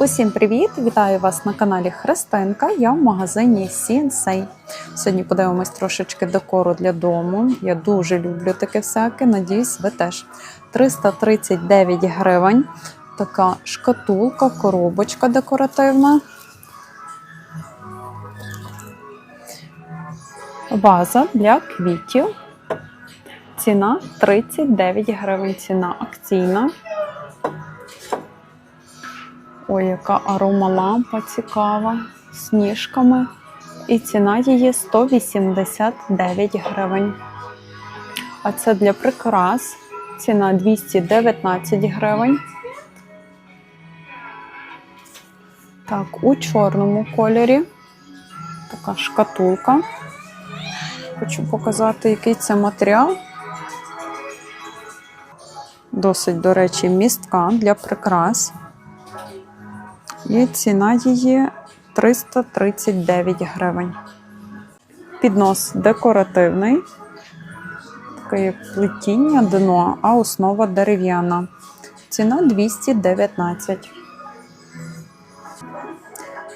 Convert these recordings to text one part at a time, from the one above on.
Усім привіт! Вітаю вас на каналі Христинка. Я в магазині CNC. Сьогодні подивимось трошечки декору для дому. Я дуже люблю таке всяке. Надіюсь, ви теж. 339 гривень. Така шкатулка, коробочка декоративна. Ваза для квітів. Ціна 39 гривень. Ціна акційна. Ой, яка аромалампа цікава з ніжками. І ціна її 189 гривень. А це для прикрас. Ціна 219 гривень. Так, у чорному кольорі така шкатулка. Хочу показати, який це матеріал. Досить, до речі, містка для прикрас. І ціна її 339 гривень. Піднос декоративний, таке плетіння дно, а основа дерев'яна. Ціна 219.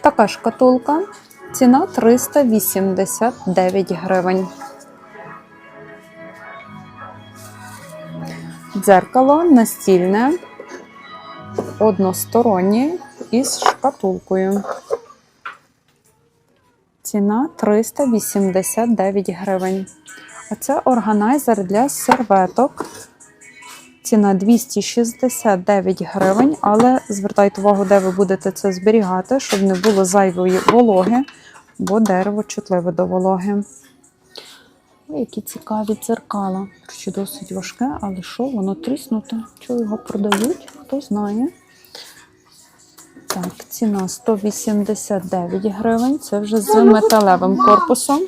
Така шкатулка. Ціна 389 гривень. Дзеркало настільне, одностороннє із шкатулкою. Ціна 389 гривень. А це органайзер для серветок. Ціна 269 гривень, але звертайте увагу, де ви будете це зберігати, щоб не було зайвої вологи, бо дерево чутливе до вологи. Ой, які цікаві дзеркала. Чи досить важке, але що, воно тріснуте? Чого його продають? Хто знає. Так, ціна 189 гривень. Це вже з металевим корпусом.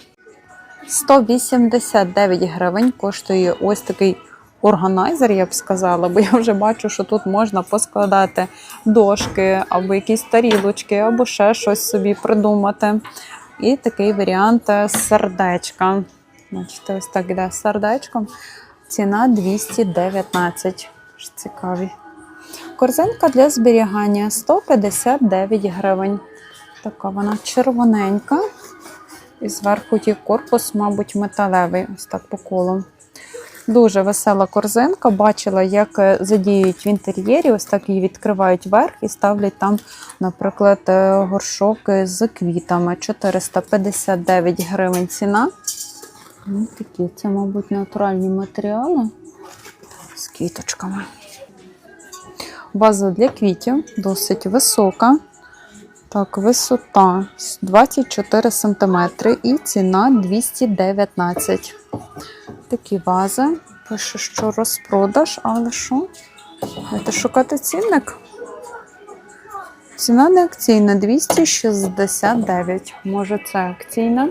189 гривень коштує ось такий органайзер, я б сказала, бо я вже бачу, що тут можна поскладати дошки, або якісь тарілочки, або ще щось собі придумати. І такий варіант сердечка. Бачите, ось так іде з сердечком. Ціна 219. Цікаві. Корзинка для зберігання 159 гривень. Така вона червоненька. І зверху є корпус, мабуть, металевий, ось так по колу. Дуже весела корзинка. Бачила, як задіють в інтер'єрі. Ось так її відкривають вверх і ставлять там, наприклад, горшок з квітами. 459 гривень ціна. Ось такі, це, мабуть, натуральні матеріали з квіточками. База для квітів досить висока. Так, висота 24 см і ціна 219. Такі вази. Пише, що розпродаж, але що? Давайте шукати цінник. Ціна не акційна 269. Може, це акційна?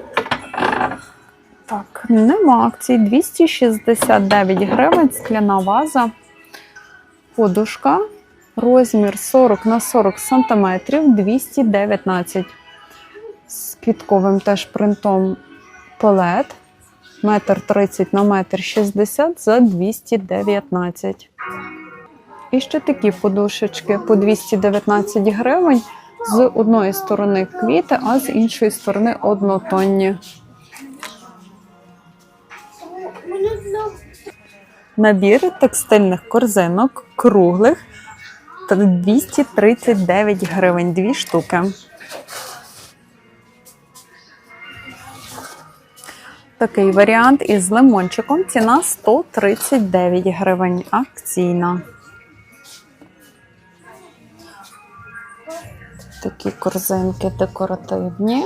Так, нема акцій. 269 гривень, скляна ваза, подушка. Розмір 40 на 40 см 219 з квітковим теж принтом пелет. Метр 30 на метр 60 за 219. І ще такі подушечки по 219 гривень. З одної сторони квіти, а з іншої сторони однотонні. Набір текстильних корзинок круглих 239 гривень дві штуки. Такий варіант із лимончиком. Ціна 139 гривень. Акційна. Такі корзинки декоративні.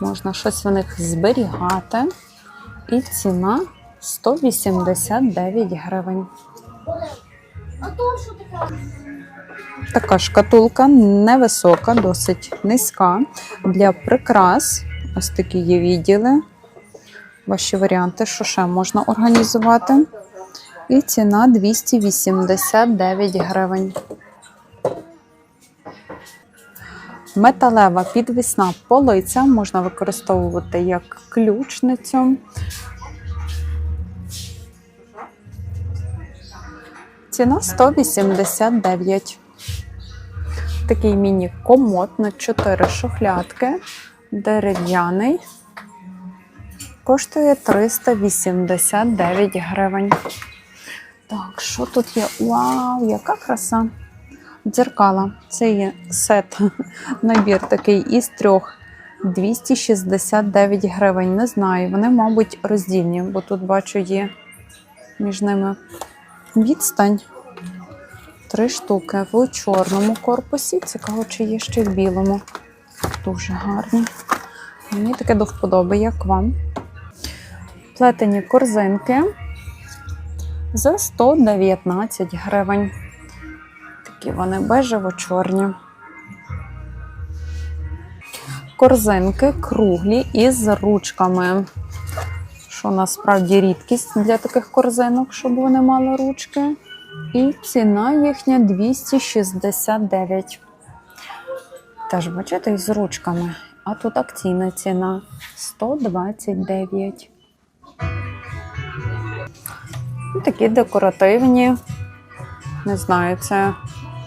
Можна щось в них зберігати. І ціна 189 гривень. Така шкатулка невисока, досить низька. Для прикрас. Ось такі є відділи. Ваші варіанти, що ще можна організувати. І ціна 289 гривень. Металева підвісна полиця можна використовувати як ключницю. Ціна 189. Такий міні-комод на 4 шухлядки. Дерев'яний. Коштує 389 гривень. Так, що тут є? Вау, яка краса! Дзеркала. Це є сет, набір такий із трьох. 269 гривень. Не знаю. Вони, мабуть, роздільні, бо тут бачу є між ними відстань. Три штуки в чорному корпусі. Цікаво, чи є ще в білому. Дуже гарні. Мені таке до вподоби, як вам. Плетені корзинки за 119 гривень. Такі вони бежево-чорні. Корзинки круглі із ручками. Що насправді рідкість для таких корзинок, щоб вони мали ручки. І ціна їхня 269. Теж, бачите, з ручками. А тут акційна ціна 129. І такі декоративні. Не знаю, це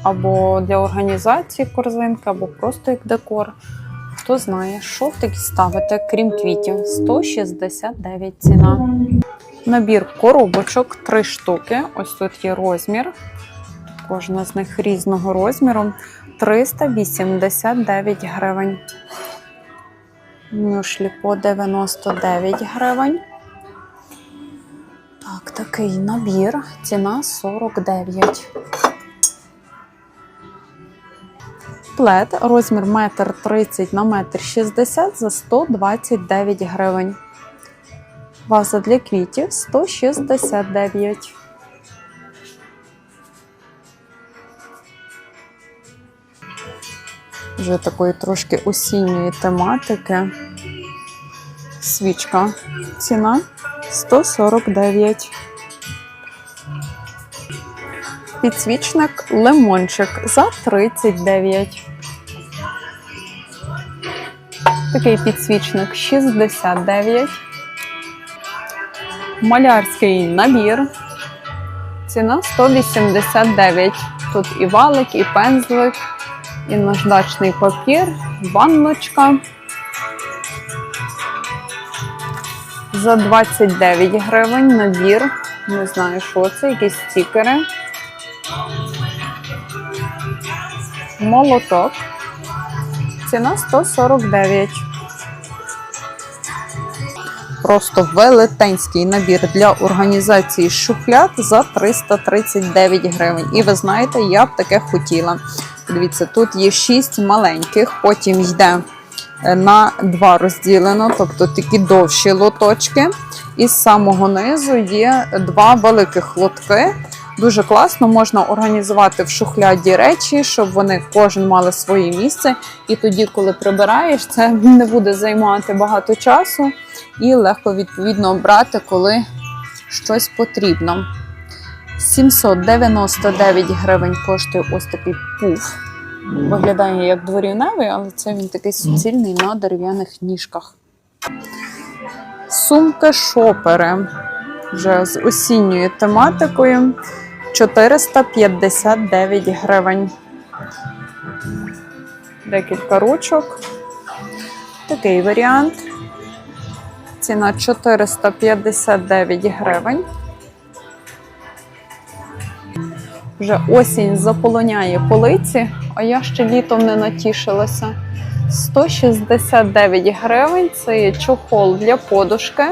або для організації корзинка, або просто як декор. Хто знає, що в такі ставити, крім квітів. 169 ціна. Набір коробочок 3 штуки. Ось тут є розмір. Кожна з них різного розміру. 389 гривень. Мюшлі по 99 гривень. Так, такий набір. Ціна 49. Плед розмір 1,30 на 1,60 м за 129 гривень. Ваза для квітів 169. Вже такої трошки осінньої тематики. Свічка. Ціна 149. Підсвічник лимончик за 39. Такий підсвічник 69. Малярський набір. Ціна 189. Тут і валик, і пензлик, і наждачний папір, ванночка. За 29 гривень набір. Не знаю, що це, якісь стікери. Молоток. Ціна 149. Просто велетенський набір для організації шухляд за 339 гривень. І ви знаєте, я б таке хотіла. Дивіться, тут є 6 маленьких, потім йде е, на два розділено, тобто такі довші лоточки. І з самого низу є два великих лотки. Дуже класно можна організувати в шухляді речі, щоб вони кожен мали своє місце. І тоді, коли прибираєш, це не буде займати багато часу і легко відповідно обрати, коли щось потрібно. 799 гривень коштує ось такий пуф. Виглядає як дворівневий, але це він такий суцільний на дерев'яних ніжках. Сумки шопери вже з осінньою тематикою 459 гривень. Декілька ручок. Такий варіант. Ціна 459 гривень. Вже осінь заполоняє полиці, а я ще літом не натішилася. 169 гривень це є чохол для подушки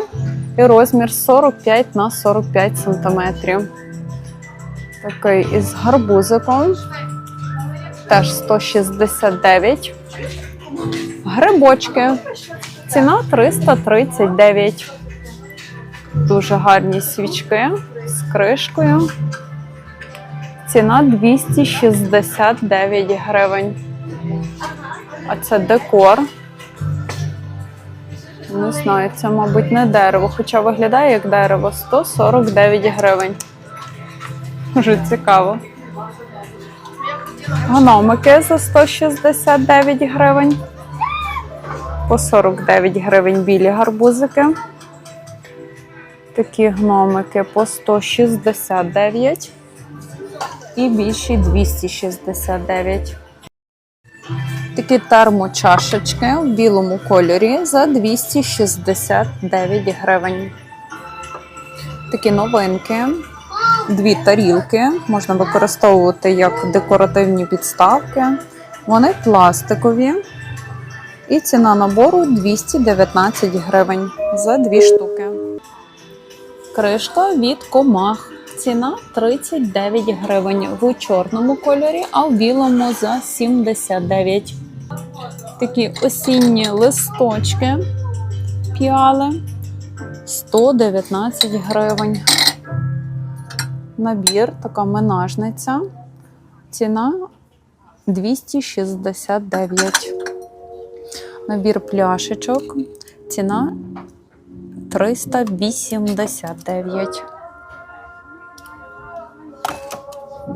і розмір 45 на 45 сантиметрів. Такий із гарбузиком. Теж 169. Грибочки. Ціна 339. Дуже гарні свічки з кришкою. Ціна 269 гривень. А це декор. Не знаю, це, мабуть, не дерево, хоча виглядає як дерево 149 гривень. Дуже цікаво. Гномики за 169 гривень. По 49 гривень білі гарбузики. Такі гномики по 169 і більші 269. Такі термочашечки в білому кольорі за 269 гривень. Такі новинки. Дві тарілки можна використовувати як декоративні підставки. Вони пластикові. І ціна набору 219 гривень за дві штуки. Кришка від комах. Ціна 39 гривень в чорному кольорі, а в білому за 79. Такі осінні листочки піали 119 гривень. Набір, така менажниця. Ціна 269. Набір пляшечок. Ціна 389.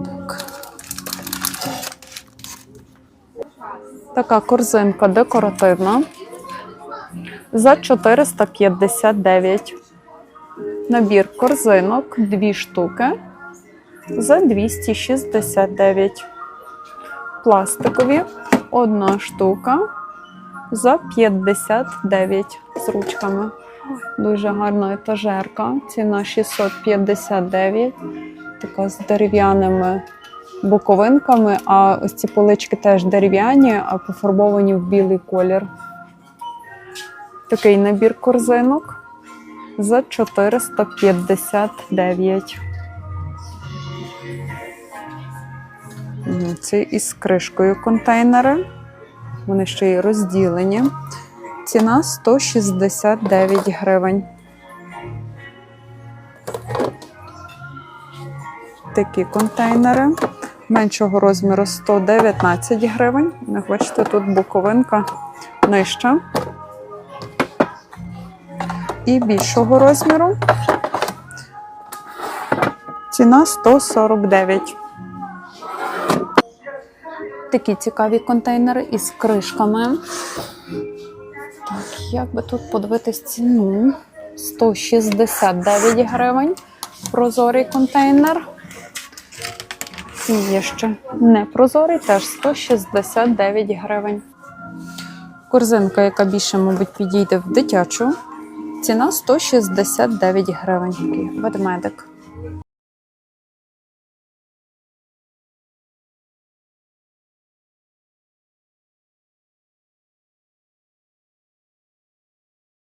Так. Така корзинка декоративна за 459. Набір корзинок 2 штуки за 269. Пластикові одна штука за 59 з ручками. Дуже гарна етажерка. Ціна 659. Така з дерев'яними боковинками, а ось ці полички теж дерев'яні, а пофарбовані в білий колір. Такий набір корзинок за 459. Це із кришкою контейнери. Вони ще й розділені. Ціна 169 гривень. Такі контейнери. Меншого розміру 119 гривень. Бачите, тут буковинка нижча. І більшого розміру. Ціна 149. Такі цікаві контейнери із кришками. Так, як би тут подивитись ціну? 169 гривень. Прозорий контейнер. І є ще непрозорий, теж 169 гривень. Корзинка, яка більше, мабуть, підійде в дитячу. Ціна 169 гривень. Ведмедик.